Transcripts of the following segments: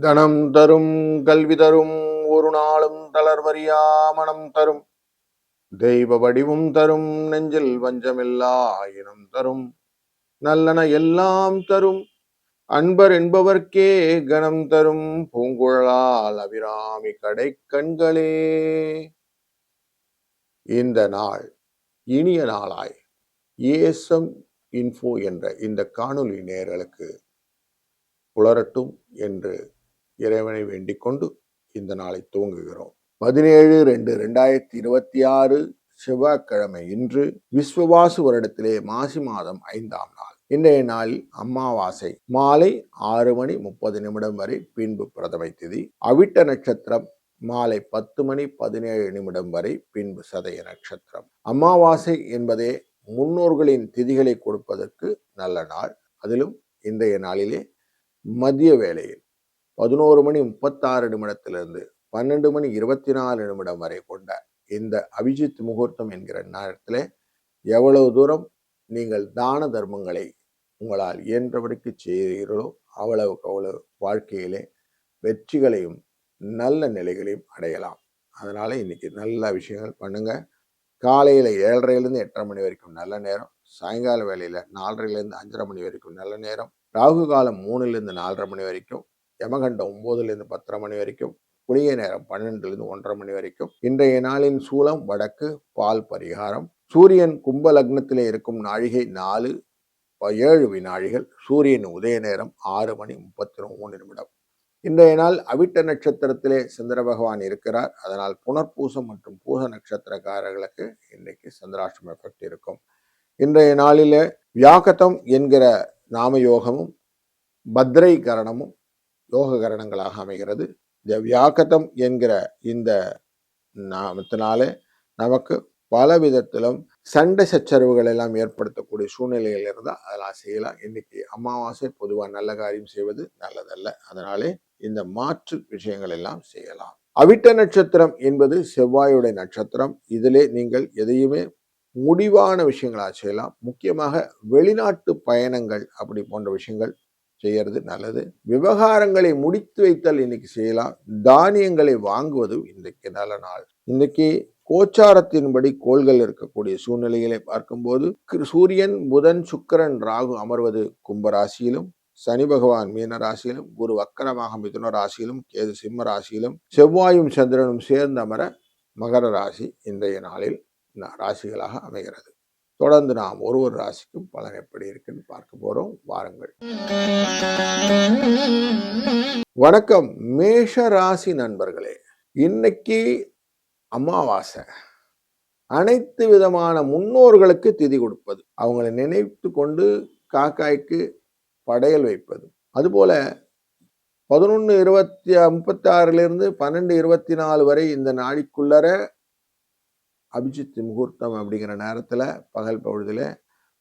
தனம் தரும் கல்வி தரும் ஒரு நாளும் தளர்வறியா மனம் தரும். தெய்வ வடிவும் தரும் நெஞ்சில் வஞ்சமில்லா இனம் தரும். நல்லன எல்லாம் தரும் அன்பர் என்பவர்க்கே கணம் தரும். பூங்குழலால் அபிராமி கடை கண்களே. இந்த நாள் இனிய நாளாய். ஏசம் இன்ஃபோ என்ற இந்த காணொலி நேரலுக்கு புலரட்டும் என்று இறைவனை வேண்டிக் கொண்டு இந்த நாளை துவங்குகிறோம். பதினேழு ரெண்டு ரெண்டாயிரத்தி இருபத்தி ஆறு செவ்வாய்க்கிழமை இன்று விஸ்வவாசு வருடத்திலே மாசி மாதம் ஐந்தாம் நாள். இன்றைய நாளில் அமாவாசை. மாலை ஆறு மணி முப்பது நிமிடம் வரை பின்பு பிரதமை திதி. அவிட்ட நட்சத்திரம் மாலை பத்து மணி பதினேழு நிமிடம் வரை பின்பு சதய நட்சத்திரம். அமாவாசை என்பதே முன்னோர்களின் திதிகளை கொடுப்பதற்கு நல்ல நாள். அதிலும் இன்றைய நாளிலே மதிய வேளையில் பதினோரு மணி முப்பத்தாறு நிமிடத்திலிருந்து பன்னெண்டு மணி இருபத்தி நாலு நிமிடம் வரை கொண்ட இந்த அபிஜித் முகூர்த்தம் என்கிற நேரத்தில் எவ்வளவு தூரம் நீங்கள் தான தர்மங்களை உங்களால் இயன்றபடிக்கு செய்கிறீர்களோ அவ்வளவுக்கு அவ்வளவு வாழ்க்கையிலே வெற்றிகளையும் நல்ல நிலைகளையும் அடையலாம். அதனால் இன்னைக்கு நல்ல விஷயங்கள் பண்ணுங்கள் காலையில் ஏழரைலேருந்து எட்டரை மணி வரைக்கும் நல்ல நேரம். சாயங்கால வேலையில் நாலரைலேருந்து அஞ்சரை மணி வரைக்கும் நல்ல நேரம். ராகு காலம் மூணுலேருந்து நாலரை மணி வரைக்கும். யமகண்டம் ஒம்போதுலேருந்து பத்தரை மணி வரைக்கும் குளிகை நேரம் பன்னெண்டுலேருந்து ஒன்றரை மணி வரைக்கும் இன்றைய நாளின் சூலம் வடக்கு பால் பரிகாரம். சூரியன் கும்ப லக்னத்திலே இருக்கும் நாழிகை நாலு ஏழு வினாழிகள் சூரியன் உதய நேரம் ஆறு மணி முப்பத்தி மூணு நிமிடம். இன்றைய நாள் அவிட்ட நட்சத்திரத்திலே சந்திர பகவான் இருக்கிறார். அதனால் புனர்பூசம் மற்றும் பூச நட்சத்திரக்காரர்களுக்கு இன்றைக்கு சந்திராஷ்டம் எஃபெக்ட் இருக்கும். இன்றைய நாளிலே வியாகதம் என்கிற நாமயோகமும் பத்ரை கரணமும் யோககரணங்களாக அமைகிறது. இந்த வியாக்கதம் என்கிற இந்த நாமத்தினாலே நமக்கு பல விதத்திலும் சண்டை சச்சரவுகள் எல்லாம் ஏற்படுத்தக்கூடிய சூழ்நிலைகள் இருந்தால் அதெல்லாம் செய்யலாம். இன்னைக்கு அமாவாசை பொதுவாக நல்ல காரியம் செய்வது நல்லதல்ல. அதனாலே இந்த மாற்று விஷயங்கள் எல்லாம் செய்யலாம். அவிட்ட நட்சத்திரம் என்பது செவ்வாயுடைய நட்சத்திரம். இதிலே நீங்கள் எதையுமே முடிவான விஷயங்களாக செய்யலாம். முக்கியமாக வெளிநாட்டு பயணங்கள் அப்படி போன்ற விஷயங்கள் செய்யறது நல்லது. விவகாரங்களை முடித்து வைத்தல் இன்னைக்கு செய்யலாம். தானியங்களை வாங்குவதும் இன்றைக்கு நல்ல நாள். இன்னைக்கு கோச்சாரத்தின்படி கோள்கள் இருக்கக்கூடிய சூழ்நிலைகளை பார்க்கும்போது சூரியன் புதன் சுக்கரன் ராகு அமர்வது கும்பராசியிலும் சனி பகவான் மீன ராசியிலும் குரு வக்கரமாக மிதுன ராசியிலும் கேது சிம்ம ராசியிலும் செவ்வாயும் சந்திரனும் சேர்ந்து அமர மகர ராசி இன்றைய நாளில் ராசிகளாக அமைகிறது. தொடர்ந்து நாம் ஒரு ஒரு ராசிக்கும் பலன் எப்படி இருக்குன்னு பார்க்க போறோம். வாருங்கள். வணக்கம். மேஷ ராசி நண்பர்களே இன்னைக்கு அமாவாசை. அனைத்து விதமான முன்னோர்களுக்கு திதி கொடுப்பது அவங்களை நினைத்து கொண்டு காக்காய்க்கு படையல் வைப்பது. அதுபோல பதினொன்று இருபத்தி முப்பத்தி ஆறிலிருந்து பன்னெண்டு இருபத்தி நாலு வரை இந்த நாளைக்குள்ளர அபிஜித் முகூர்த்தம் அப்படிங்கிற நேரத்தில் பகல் பொழுதில்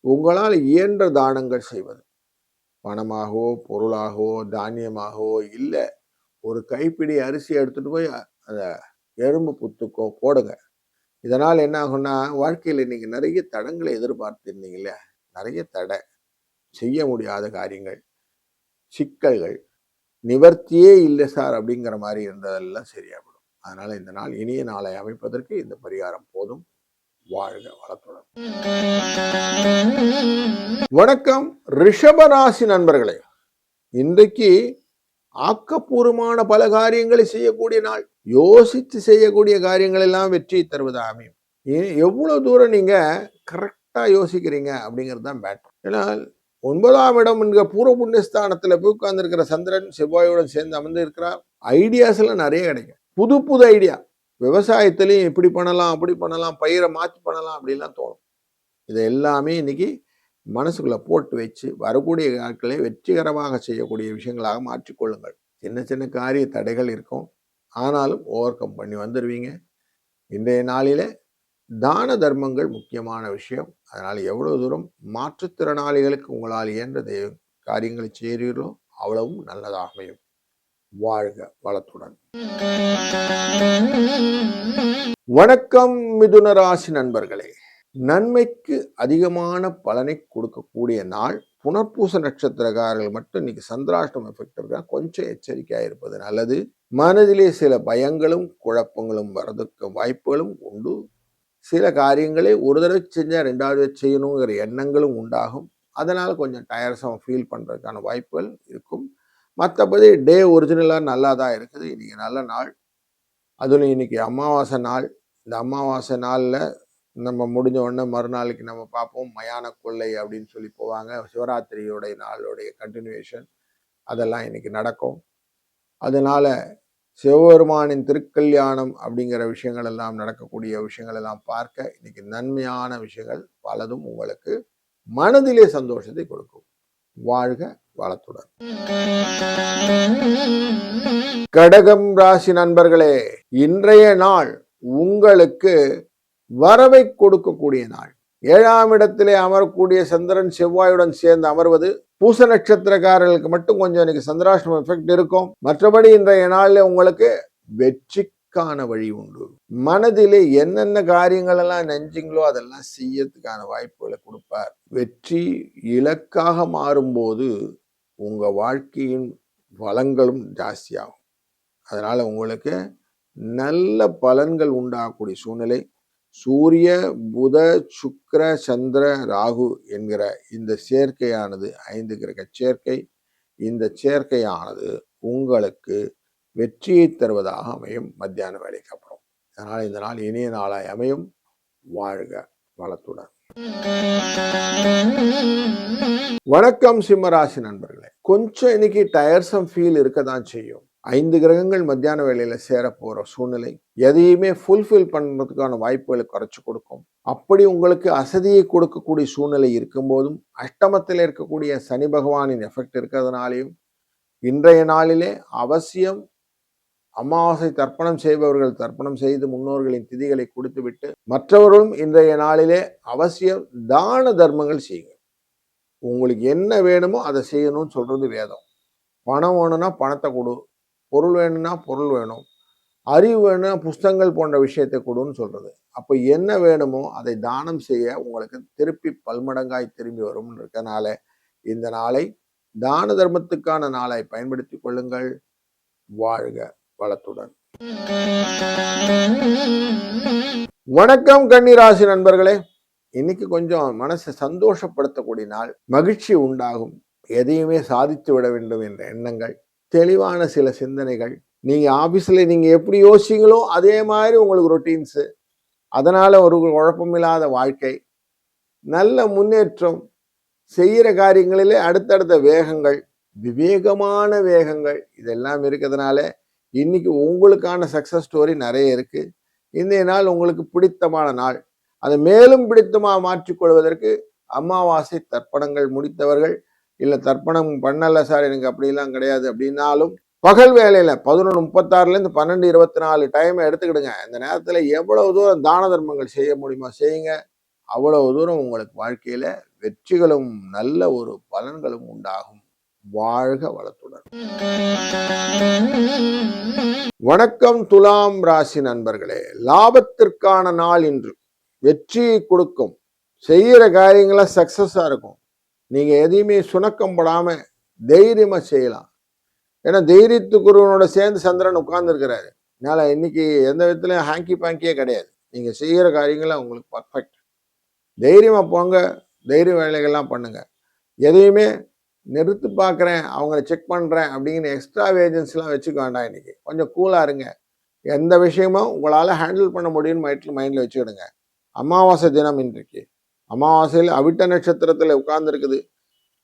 உங்களால் இயன்ற தானங்கள் செய்வது. பணமாகவோ பொருளாகவோ தானியமாகவோ இல்லை ஒரு கைப்பிடி அரிசி எடுத்துகிட்டு போய் அந்த எறும்பு புத்துக்கோ போடுங்க. இதனால் என்ன ஆகும்னா வாழ்க்கையில் நீங்கள் நிறைய தடங்களை எதிர்பார்த்திருந்தீங்களே நிறைய தடை செய்ய முடியாத காரியங்கள் சிக்கல்கள் நிவர்த்தியே இல்லை சார் அப்படிங்கிற மாதிரி இருந்ததெல்லாம் சரியாகும் அதனால இந்த நாள் இனிய நாளை அமைப்பதற்கு இந்த பரிகாரம் போதும். வாழ்க வளத்துடன். வணக்கம் ரிஷபராசி நண்பர்களே. இன்றைக்கு ஆக்கப்பூர்வமான பல காரியங்களை செய்யக்கூடிய நாள். யோசித்து செய்யக்கூடிய காரியங்கள் எல்லாம் வெற்றி தருவதா அமையும். எவ்வளவு தூரம் நீங்க கரெக்டா யோசிக்கிறீங்க அப்படிங்கிறது தான் பேட்டர் ஏன்னா ஒன்பதாம் இடம் என்கிற பூர்வ புண்ணியஸ்தானத்துல போய் உட்கார்ந்துருக்கிற சந்திரன் செவ்வாயுடன் சேர்ந்து அமர்ந்து இருக்கிறார் ஐடியாஸ் எல்லாம் நிறைய கிடைக்கும். புது புது ஐடியா. விவசாயத்துலேயும் இப்படி பண்ணலாம் அப்படி பண்ணலாம் பயிரை மாற்றி பண்ணலாம் அப்படிலாம் தோணும். இதை எல்லாமே இன்னைக்கு மனசுக்குள்ளே போட்டு வச்சு வரக்கூடிய நாட்களை வெற்றிகரமாக செய்யக்கூடிய விஷயங்களாக மாற்றிக்கொள்ளுங்கள். சின்ன சின்ன காரிய தடைகள் இருக்கும். ஆனாலும் ஓவர் கம் பண்ணி வந்துடுவீங்க இன்றைய நாளில் தான தர்மங்கள் முக்கியமான விஷயம். அதனால் எவ்வளோ தூரம் மாற்றுத்திறனாளிகளுக்கு உங்களால் இயன்ற காரியங்களை செய்கிறீர்களோ அவ்வளவும் நல்லதாக அமையும். வாழ்க வளத்துடன். வணக்கம் மிதுன ராசி நண்பர்களே. நன்மைக்கு அதிகமான பலனை கொடுக்கக்கூடிய நாள் புனர்பூச நட்சத்திரக்காரர்கள் மட்டும் இன்னைக்கு சந்திராஷ்டம் எஃபெக்ட் இருக்கா கொஞ்சம் எச்சரிக்கையா இருப்பது நல்லது. மனதிலே சில பயங்களும் குழப்பங்களும் வரதுக்கு வாய்ப்புகளும் உண்டு. சில காரியங்களை ஒரு தடவை செஞ்சால் ரெண்டாவது செய்யணுங்கிற எண்ணங்களும் உண்டாகும். அதனால் கொஞ்சம் டயர்ஸாக ஃபீல் பண்றதுக்கான வாய்ப்புகள் இருக்கும். மற்றபடி டே ஒரிஜினலாக நல்லா தான் இருக்குது. இன்றைக்கி நல்ல நாள். அதுவும் இன்னைக்கு அமாவாசை நாள். இந்த அமாவாசை நாளில் நம்ம முடிஞ்ச உடனே மறுநாளைக்கு நம்ம பார்ப்போம். மயான கொள்ளை அப்படின்னு சொல்லி போவாங்க. சிவராத்திரியோடைய நாளுடைய கண்டினியூஷன் அதெல்லாம் இன்னைக்கு நடக்கும். அதனால் சிவபெருமானின் திருக்கல்யாணம் அப்படிங்கிற விஷயங்கள் எல்லாம் நடக்கக்கூடிய விஷயங்கள் எல்லாம் பார்க்க இன்னைக்கு நன்மையான விஷயங்கள் பலதும் உங்களுக்கு மனதிலே சந்தோஷத்தை கொடுக்கும். வாழ்க வாழத்துடன் கடகம் ராசி நண்பர்களே இன்றைய நாள் உங்களுக்கு வரவை கொடுக்கக்கூடிய நாள். ஏழாம் இடத்திலே அமரக்கூடிய சந்திரன் செவ்வாயுடன் சேர்ந்து அமர்வது பூச நட்சத்திரக்காரர்களுக்கு மட்டும் கொஞ்சம் இன்னைக்கு சந்திராஷ்டம எஃபெக்ட் இருக்கும். மற்றபடி இன்றைய நாளில் உங்களுக்கு வெற்றிக்கான வழி உண்டு. மனதிலே என்னென்ன காரியங்கள் எல்லாம் நெஞ்சிங்களோ அதெல்லாம் செய்யறதுக்கான வாய்ப்புகளை கொடுப்பார். வெற்றி இலக்காக மாறும்போது உங்கள் வாழ்க்கையின் வளங்களும் ஜாஸ்தியாகும். அதனால் உங்களுக்கு நல்ல பலன்கள் உண்டாகக்கூடிய சூழ்நிலை. சூரிய புத சுக்கர சந்திர ராகு என்கிற இந்த சேர்க்கையானது ஐந்து கிரக சேர்க்கை இந்த சேர்க்கையானது உங்களுக்கு வெற்றியை தருவதாக அமையும். மத்தியான வேலைக்கு அப்புறம். அதனால் இந்த நாள் இனிய நாளாய் அமையும். வாழ்க வளத்துடன். வணக்கம் சிம்மராசி நண்பர்களே. கொஞ்சம் இன்னைக்கு டயர்சம் ஃபீல் இருக்க தான் செய்யும். ஐந்து கிரகங்கள் மத்தியான வேலையில சேர போற சூழ்நிலை எதையுமே ஃபுல்ஃபில் பண்றதுக்கான வாய்ப்புகளை குறைச்சு கொடுக்கும். அப்படி உங்களுக்கு அசதியை கொடுக்கக்கூடிய சூழ்நிலை இருக்கும்போதும் அஷ்டமத்தில் இருக்கக்கூடிய சனி பகவானின் எஃபெக்ட் இருக்கிறதுனாலையும் இன்றைய நாளிலே அவசியம் அமாவாசை தர்ப்பணம் செய்பவர்கள் தர்ப்பணம் செய்து முன்னோர்களின் திதிகளை கொடுத்துவிட்டு மற்றவர்களும் இன்றைய நாளிலே அவசியம் தான தர்மங்கள் செய்யுங்க. உங்களுக்கு என்ன வேணுமோ அதை செய்யணும்னு சொல்கிறது வேதம். பணம் வேணும்னா பணத்தை கொடு பொருள் வேணும்னா பொருள் வேணும் அறிவு வேணும்னா புஸ்தகங்கள் போன்ற விஷயத்தை கொடுன்னு சொல்கிறது அப்போ என்ன வேணுமோ அதை தானம் செய்ய உங்களுக்கு திருப்பி பல்மடங்காய் திரும்பி வரும்னு இருக்கனால இந்த நாளை தான தர்மத்துக்கான நாளை பயன்படுத்தி கொள்ளுங்கள். வாழ்க. வளத்துடன். வணக்கம் கன்னிராசி நண்பர்களே. இன்னைக்கு கொஞ்சம் மனசை சந்தோஷப்படுத்தக்கூடிய நாள். மகிழ்ச்சி உண்டாகும். எதையுமே சாதித்து விட வேண்டும் என்ற எண்ணங்கள். தெளிவான சில சிந்தனைகள். நீங்க ஆபீஸ்ல நீங்க எப்படி யோசிச்சீங்களோ அதே மாதிரி உங்களுக்கு ரொட்டீன்ஸு அதனால ஒரு குழப்பமில்லாத வாழ்க்கை. நல்ல முன்னேற்றம். செய்யற காரியங்களிலே அடுத்தடுத்த வேகங்கள். விவேகமான வேகங்கள். இதெல்லாம் இருக்கிறதுனால இன்னைக்கு உங்களுக்கான சக்ஸஸ் ஸ்டோரி நிறைய இருக்கு. இன்றைய நாள் உங்களுக்கு பிடித்தமான நாள். அதை மேலும் பிடித்தமாக மாற்றிக்கொள்வதற்கு அமாவாசை தர்ப்பணங்கள் முடித்தவர்கள் இல்லை தர்ப்பணம் பண்ணலை சார் எனக்கு அப்படிலாம் கிடையாது அப்படின்னாலும் பகல் வேலையில் பதினொன்று முப்பத்தாறுலேருந்து பன்னெண்டு இருபத்தி நாலு டைம் எடுத்துக்கிடுங்க. இந்த நேரத்தில் எவ்வளவு தூரம் தான தர்மங்கள் செய்ய முடியுமா செய்யுங்க. அவ்வளவு தூரம் உங்களுக்கு வாழ்க்கையில் வெற்றிகளும் நல்ல ஒரு பலன்களும் உண்டாகும். வாழ்க வளத்துடன். வணக்கம் துலாம் ராசி நண்பர்களே. லாபத்திற்கான நாள் இன்று. வெற்றியை கொடுக்கும். செய்கிற காரியங்களாம் சக்சஸ்ஸாக இருக்கும். நீங்க எதையுமே சுணக்கம் படாம தைரியமாக செய்யலாம். ஏன்னா தைரியத்து குருவனோட சேர்ந்து சந்திரன் உட்கார்ந்துருக்கிறாரு. அதனால் இன்னைக்கு எந்த விதத்துலையும் ஹாங்கி பாங்கியே கிடையாது. நீங்க செய்யற காரியங்கள்லாம் உங்களுக்கு பர்ஃபெக்ட் தைரியமா போங்க. தைரிய வேலைகள்லாம் பண்ணுங்க. எதையுமே நிறுத்து பார்க்குறேன் அவங்கள செக் பண்ணுறேன் அப்படிங்கிற எக்ஸ்ட்ரா ஏஜென்சிலாம் வச்சுக்க வேண்டாம் இன்றைக்கி கொஞ்சம் கூலாக இருங்க. எந்த விஷயமும் உங்களால் ஹேண்டில் பண்ண முடியும்னு மைட்டில் மைண்டில் வச்சுக்கிடுங்க. அமாவாசை தினம் இன்றைக்கு. அமாவாசையில் அவிட்ட நட்சத்திரத்தில் உட்கார்ந்துருக்குது.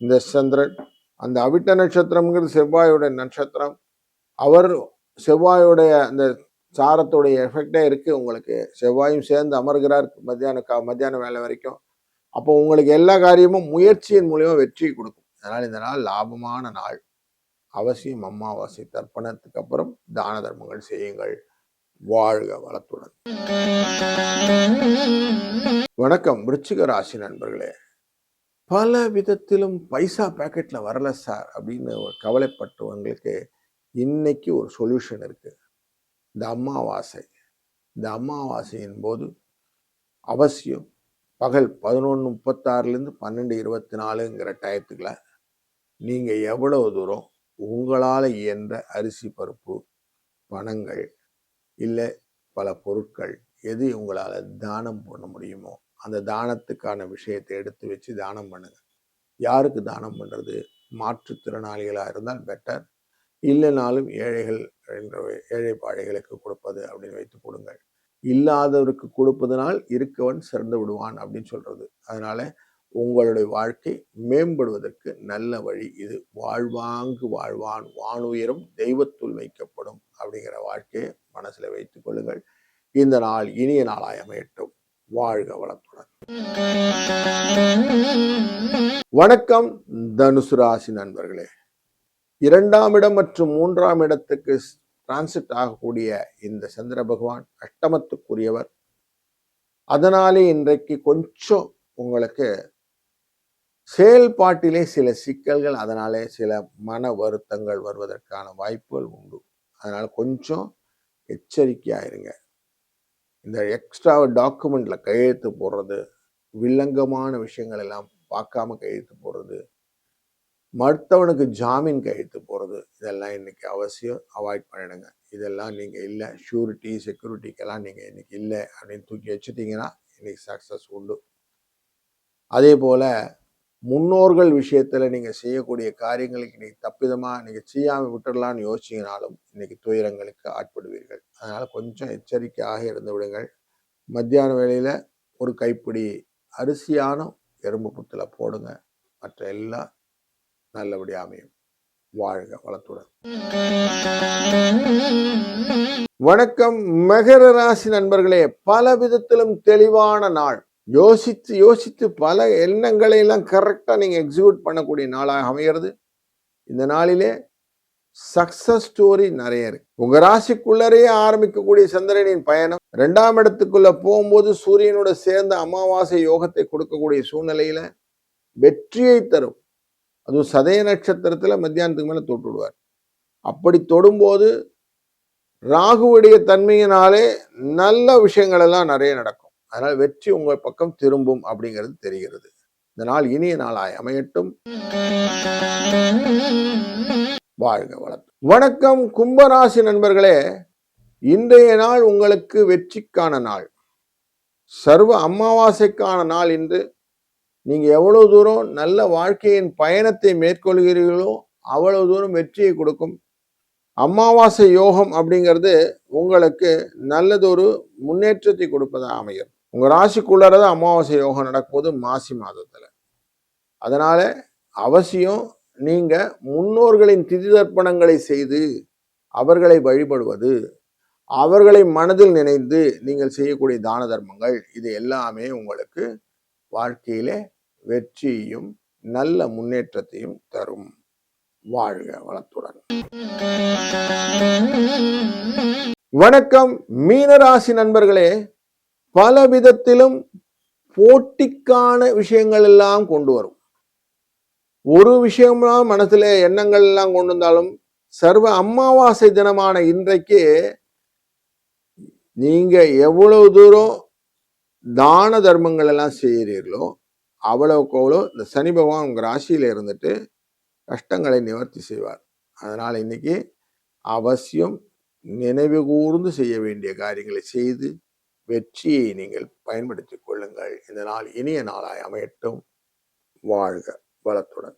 இந்த சந்திரன் அந்த அவிட்ட நட்சத்திரம்ங்கிறது செவ்வாயுடைய நட்சத்திரம். அவர் செவ்வாயுடைய அந்த சாரத்துடைய எஃபெக்டே இருக்குது உங்களுக்கு செவ்வாயும் சேர்ந்து அமர்கிறார் மத்தியான கா மத்தியான வேலை வரைக்கும். அப்போ உங்களுக்கு எல்லா காரியமும் முயற்சியின் மூலிமா வெற்றி கொடுக்கும். அதனால் இந்த நாள் லாபமான நாள். அவசியம் அமாவாசை தர்ப்பணத்துக்கு அப்புறம் தான தர்மங்கள் செய்யுங்கள். வாழ்க வளத்துடன். வணக்கம் விருச்சிக ராசி நண்பர்களே. பல விதத்திலும் பைசா பேக்கெட்ல வரல சார் அப்படின்னு கவலைப்பட்டவங்களுக்கு இன்னைக்கு ஒரு சொல்யூஷன் இருக்கு. இந்த அமாவாசை. இந்த அமாவாசையின் போது அவசியம் பகல் பதினொன்று முப்பத்தாறுலேருந்து பன்னெண்டு இருபத்தி நாலுங்கிற டயத்துக்குள்ள நீங்கள் எவ்வளவு தூரம் உங்களால் இயன்ற அரிசி பருப்பு பணங்கள் இல்லை பல பொருட்கள் எது உங்களால் தானம் பண்ண முடியுமோ அந்த தானத்துக்கான விஷயத்தை எடுத்து வச்சு தானம் பண்ணுங்க. யாருக்கு தானம் பண்ணுறது மாற்றுத்திறனாளிகளாக இருந்தால் பெட்டர் இல்லைனாலும் ஏழைகள் என்ற ஏழை பாழைகளுக்கு கொடுப்பது அப்படின்னு வைத்து கொடுங்கள் இல்லாதவருக்கு கொடுப்பதனால் இருக்கவன் சிறந்து விடுவான் அப்படின்னு சொல்கிறது அதனால் உங்களுடைய வாழ்க்கை மேம்படுவதற்கு நல்ல வழி இது. வாழ்வாங்கு வாழ்வான் வானுயரும் தெய்வத்துள் வைக்கப்படும் அப்படிங்கிற வாழ்க்கையை மனசுல வைத்துக் கொள்ளுங்கள். இந்த நாள் இனிய நாளாய் அமையட்டும். வாழ்க வளத்துடன். வணக்கம் தனுசு ராசி நண்பர்களே. இரண்டாம் இடம் மற்றும் மூன்றாம் இடத்துக்கு டிரான்சிட் ஆகக்கூடிய இந்த சந்திர பகவான் அஷ்டமத்துக்குரியவர். அதனாலே இன்றைக்கு கொஞ்சம் உங்களுக்கு செயல்பாட்டிலே சில சிக்கல்கள் அதனாலே சில மன வருத்தங்கள் வருவதற்கான வாய்ப்புகள் உண்டு. அதனால் கொஞ்சம் எச்சரிக்கையாக இருங்க இந்த எக்ஸ்ட்ரா டாக்குமெண்ட்ல கையெழுத்து போடுறது வில்லங்கமான விஷயங்கள் எல்லாம் பார்க்காம கையெழுத்து போடுறது மருத்துவனுக்கு ஜாமீன் கையெழுத்து போகிறது இதெல்லாம் இன்னைக்கு அவசியம். அவாய்ட் பண்ணிடுங்க. இதெல்லாம் நீங்கள் இல்லை. ஷூரிட்டி செக்யூரிட்டிக்கெல்லாம் நீங்கள் இன்றைக்கி இல்லை அப்படின்னு தூக்கி வச்சுட்டீங்கன்னா இன்றைக்கி சக்ஸஸ் உண்டு. அதே போல் முன்னோர்கள் விஷயத்தில் நீங்கள் செய்யக்கூடிய காரியங்களுக்கு இன்னைக்கு தப்பிதமாக நீங்கள் செய்யாமல் விட்டுடலான்னு யோசிச்சிங்கனாலும் இன்னைக்கு துயரங்களுக்கு ஆட்படுவீர்கள். அதனால் கொஞ்சம் எச்சரிக்கையாக இருந்து விடுங்கள். மத்தியான வேளையில் ஒரு கைப்பிடி அரிசியான எறும்பு புத்தில் போடுங்க. மற்ற எல்லாம் நல்லபடி அமையும். வாழ்க வளத்துடன். வணக்கம். மகர ராசி நண்பர்களே பல விதத்திலும் தெளிவான நாள். யோசித்து யோசித்து பல எண்ணங்களை எல்லாம் கரெக்டாக நீங்கள் எக்ஸிக்யூட் பண்ணக்கூடிய நாளாக அமைகிறது. இந்த நாளிலே சக்சஸ் ஸ்டோரி நிறைய இருக்கு. உங்க ராசிக்குள்ளரையே ஆரம்பிக்கக்கூடிய சந்திரனின் பயணம். ரெண்டாம் இடத்துக்குள்ள போகும்போது சூரியனோட சேர்ந்த அமாவாசை யோகத்தை கொடுக்கக்கூடிய சூழ்நிலையில வெற்றியை தரும். அதுவும் சதய நட்சத்திரத்துல மத்தியானத்துக்கு மேல தொட்டுடுவார் அப்படி தொடும்போது ராகுவுடைய தன்மையினாலே நல்ல விஷயங்கள் எல்லாம் நிறைய நடக்கும். அதனால் வெற்றி உங்கள் பக்கம் திரும்பும் அப்படிங்கிறது தெரிகிறது. இந்த நாள் இனிய நாளாய் அமையட்டும். வாழ்க வளர்த்து வணக்கம் கும்பராசி நண்பர்களே. இன்றைய நாள் உங்களுக்கு வெற்றிக்கான நாள். சர்வ அமாவாசைக்கான நாள் இன்று. நீங்க எவ்வளவு தூரம் நல்ல வாழ்க்கையின் பயணத்தை மேற்கொள்கிறீர்களோ அவ்வளவு தூரம் வெற்றியை கொடுக்கும். அமாவாசை யோகம் அப்படிங்கிறது உங்களுக்கு நல்லதொரு முன்னேற்றத்தை கொடுப்பதாக அமையும். உங்க ராசிக்குள்ளதான் அமாவாசை யோகம் நடக்கும்போது மாசி மாதத்துல. அதனால அவசியம் நீங்க முன்னோர்களின் திதி தர்ப்பணங்களை செய்து அவர்களை வழிபடுவது அவர்களை மனதில் நினைந்து நீங்கள் செய்யக்கூடிய தான தர்மங்கள் இது எல்லாமே உங்களுக்கு வாழ்க்கையிலே வெற்றியையும் நல்ல முன்னேற்றத்தையும் தரும். வாழ்க வளத்துடன். வணக்கம். மீனராசி நண்பர்களே பல விதத்திலும் போட்டிக்கான விஷயங்கள் எல்லாம் கொண்டு வரும் ஒரு விஷயம்லாம் மனசுல எண்ணங்கள் எல்லாம் கொண்டு வந்தாலும் சர்வ அமாவாசை தினமான இன்றைக்கு நீங்க எவ்வளவு தூரம் தான தர்மங்கள் எல்லாம் செய்கிறீர்களோ அவ்வளவுக்கு அவ்வளோ இந்த சனி பகவான் உங்கள் ராசியில் இருந்துட்டு கஷ்டங்களை நிவர்த்தி செய்வார். அதனால் இன்னைக்கு அவசியம் நினைவு கூர்ந்து செய்ய வேண்டிய காரியங்களை செய்து வெற்றியை நீங்கள் பயன்படுத்திக் கொள்ளுங்கள். இந்த நாள் இனிய நாளாய் அமையட்டும். வாழ்க வளத்துடன்.